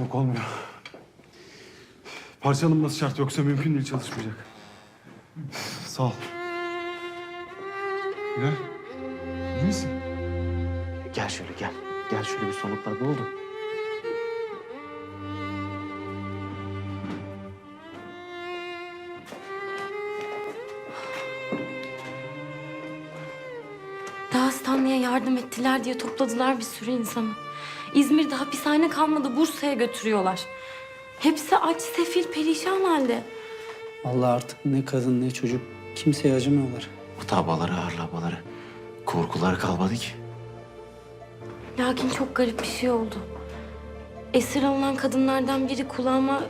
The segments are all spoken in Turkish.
Yok olmuyor. Parça alınması şart yoksa mümkün değil çalışmayacak. Sağ ol. Bilal, iyi misin? Gel şöyle gel. Gel şöyle bir solukla. Ne oldu? Dağıstanlı'ya yardım ettiler diye topladılar bir sürü insanı. İzmir'de hapishane kalmadı Bursa'ya götürüyorlar. Hepsi aç, sefil, perişan halde. Allah artık ne kadın ne çocuk kimseye acımıyorlar. Utabaları, ağırlamaları, korkuları kalmadı ki. Lakin çok garip bir şey oldu. Esir alınan kadınlardan biri kulağıma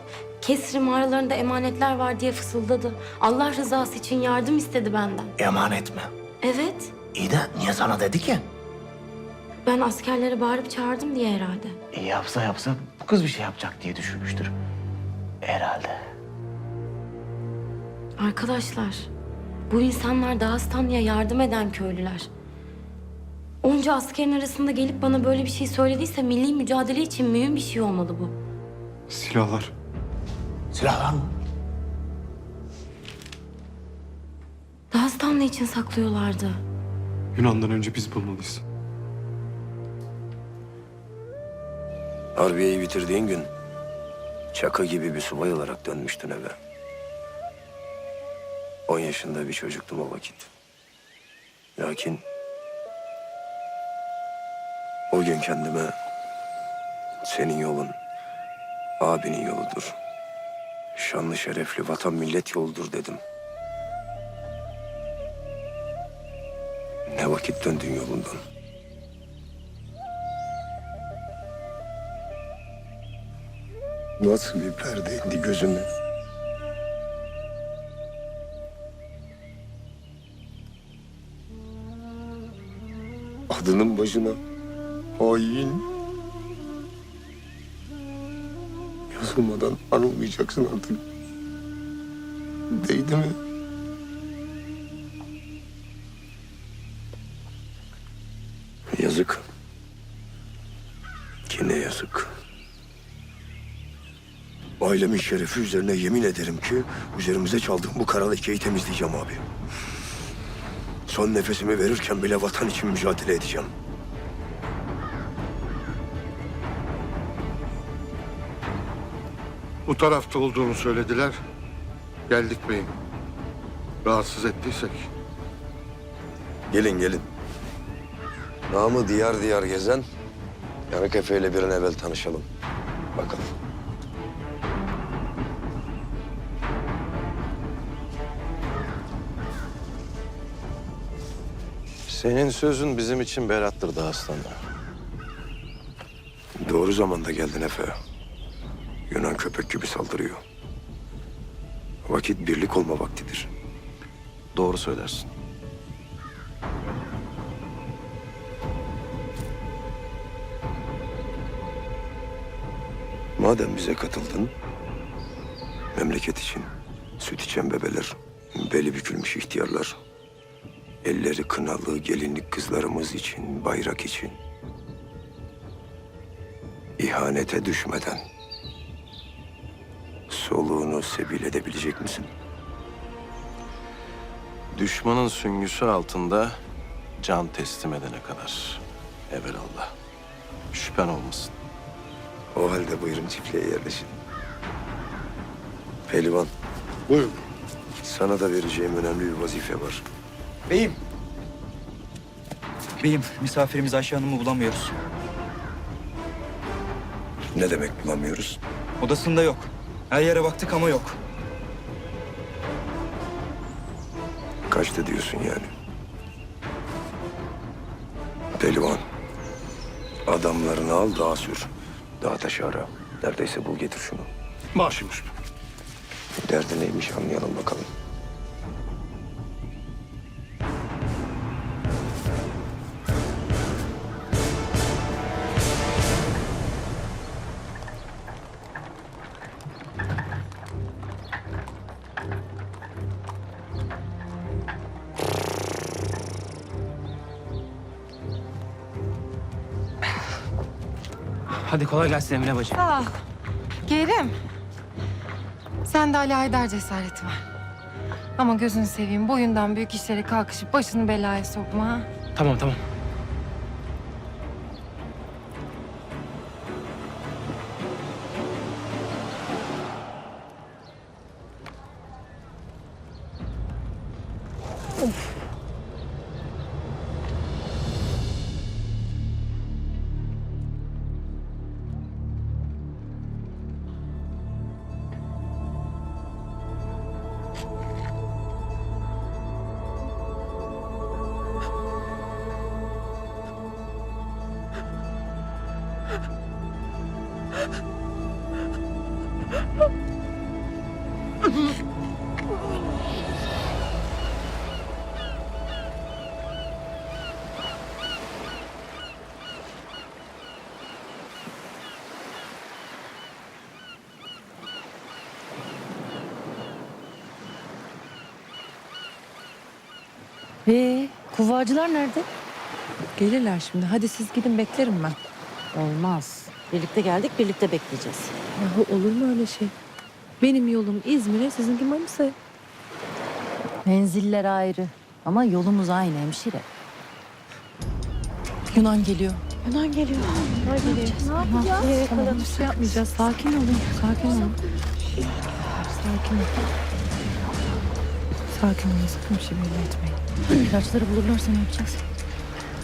Kesri mağaralarında emanetler var diye fısıldadı. Allah rızası için yardım istedi benden. Emanet mi? Evet, İyi de niye sana dedi ki? Ben askerlere bağırıp çağırdım diye herhalde. İyi yapsa yapsa bu kız bir şey yapacak diye düşünmüştür. Herhalde. Arkadaşlar, bu insanlar Dağıstanlı'ya yardım eden köylüler. Onca askerin arasında gelip bana böyle bir şey söylediyse milli mücadele için mühim bir şey olmalı bu. Silahlar. Silahlar mı? Dağıstanlı için saklıyorlardı. Yunan'dan önce biz bulmalıyız. Harbiyeyi bitirdiğin gün çaka gibi bir subay olarak dönmüştün eve. On yaşında bir çocuktum o vakit. Lakin o gün kendime senin yolun abinin yoludur. Şanlı şerefli vatan millet yoludur dedim. Ne vakit döndün yolundan? Nasıl bir perde indi gözüme? Adının başına hain. Yazılmadan anılmayacaksın artık. Değdi mi? Yazık. Kine yazık. Ailemin şerefi üzerine yemin ederim ki üzerimize çaldığım bu kara lekeyi temizleyeceğim abi. Son nefesimi verirken bile vatan için mücadele edeceğim. Bu tarafta olduğunu söylediler. Geldik beyim. Rahatsız ettiysek. Gelin gelin. Namı diyar diyar gezen Yanık Efe ile bir an evvel tanışalım. Bakalım. Senin sözün bizim için belattır Dağıstanlı. Doğru zamanda geldin Efe. Yunan köpek gibi saldırıyor. Vakit birlik olma vaktidir. Doğru söylersin. Madem bize katıldın, memleket için süt içen bebeler, beli bükülmüş ihtiyarlar, elleri kınalı gelinlik kızlarımız için, bayrak için, ihanete düşmeden soluğunu sebil edebilecek misin? Düşmanın süngüsü altında can teslim edene kadar. Evelallah. Şüphen olmasın. O halde buyurun çiftliğe yerleşin. Pehlivan, Buyurun. sana da vereceğim önemli bir vazife var. Beyim. Beyim, misafirimiz Ayşe Hanım'ı bulamıyoruz. Ne demek bulamıyoruz? Odasında yok. Her yere baktık ama yok. Kaçtı diyorsun yani. Pehlivan, adamlarını al dağa sür. Dağa taşı ara. Neredeyse bul getir şunu. Başım üstüne. Derdi neymiş anlayalım bakalım. Hadi kolay gelsin Emine bacı. Sağ ol. Kerim. Sen de Ali Haydar cesareti var. Ama gözünü seveyim boyundan büyük işlere kalkışıp başını belaya sokma ha. Tamam tamam. Ee, kuvvacılar nerede? Gelirler şimdi. Hadi siz gidin beklerim ben. Olmaz. Birlikte geldik, birlikte bekleyeceğiz. Yahu olur mu öyle şey? Benim yolum İzmir'e, sizinki Manisa'ya. Menziller ayrı ama yolumuz aynı hemşire. Yunan geliyor. Yunan geliyor. Yunan geliyor. Ne yapacağız? Tamam, bir şey yapmayacağız. Sakin olun. Sakin olun. Sakin olun. Sakin olun. Sakın bir şey belli etmeyin. İlaçları bulurlarsa ne yapacağız?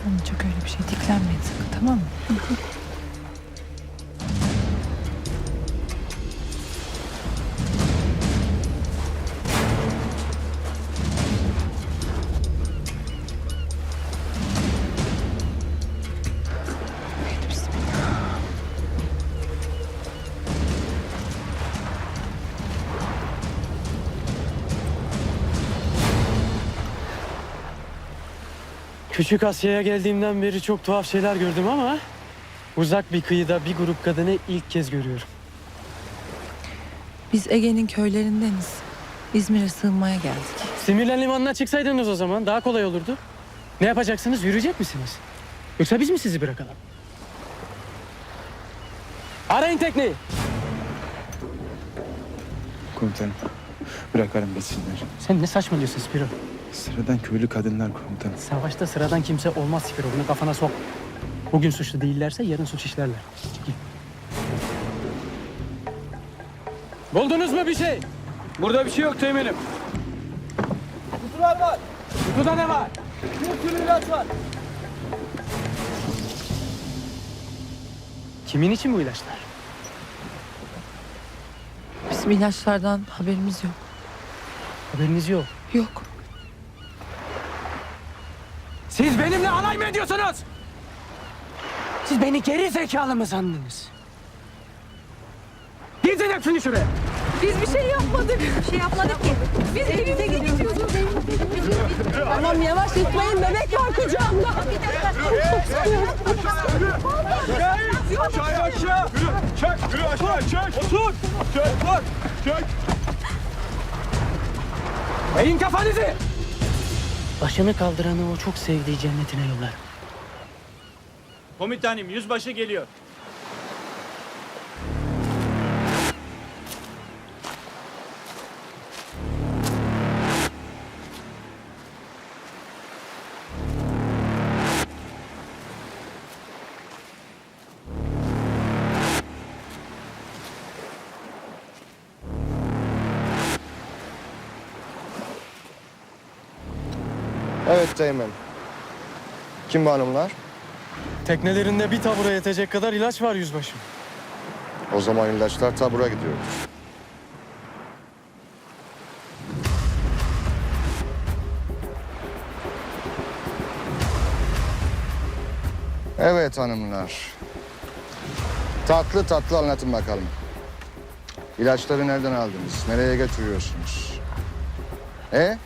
Tamam, çok öyle bir şey. Diklenmeyin sakın tamam mı? Küçük Asya'ya geldiğimden beri çok tuhaf şeyler gördüm ama uzak bir kıyıda bir grup kadını ilk kez görüyorum. Biz Ege'nin köylerindeniz. İzmir'e sığınmaya geldik. Simirlen limanına çıksaydınız o zaman daha kolay olurdu. Ne yapacaksınız? Yürüyecek misiniz? Yoksa biz mi sizi bırakalım? Arayın tekneyi. Komutanım. Bırakalım geçsinler. Sen ne saçmalıyorsun Spiro? Sıradan köylü kadınlar komutanım. Savaşta sıradan kimse olmaz Spiro. Bunu kafana sok. Bugün suçlu değillerse yarın suç işlerler. Gel. Buldunuz mu bir şey? Burada bir şey yok teğmenim. Kutuda ne var? Kimin için bu ilaçlar? Bizim ilaçlardan haberimiz yok. Haberiniz yok. Yok. Siz benimle alay mı ediyorsunuz? Siz beni geri zekalı mı sandınız? Gidin hepsini şuraya. Biz bir şey yapmadık. Bir şey yapmadık ki. Biz evimize gidiyorduk. Tamam yavaş gitmeyin. Bebek var kucağımda. Eğin kafanızı. Başını kaldıranı o çok sevdiği cennetine yollar. Komutanım yüzbaşı geliyor. Evet Teğmen. Kim bu hanımlar? Teknelerinde bir tabura yetecek kadar ilaç var yüzbaşım. O zaman ilaçlar tabura gidiyor. Evet hanımlar. Tatlı tatlı anlatın bakalım. İlaçları nereden aldınız? Nereye götürüyorsunuz? E?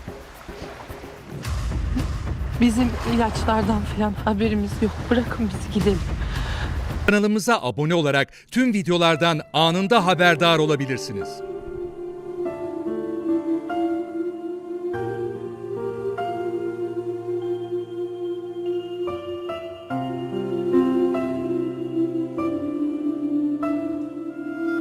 Bizim ilaçlardan falan haberimiz yok. Bırakın bizi gidelim. Kanalımıza abone olarak tüm videolardan anında haberdar olabilirsiniz.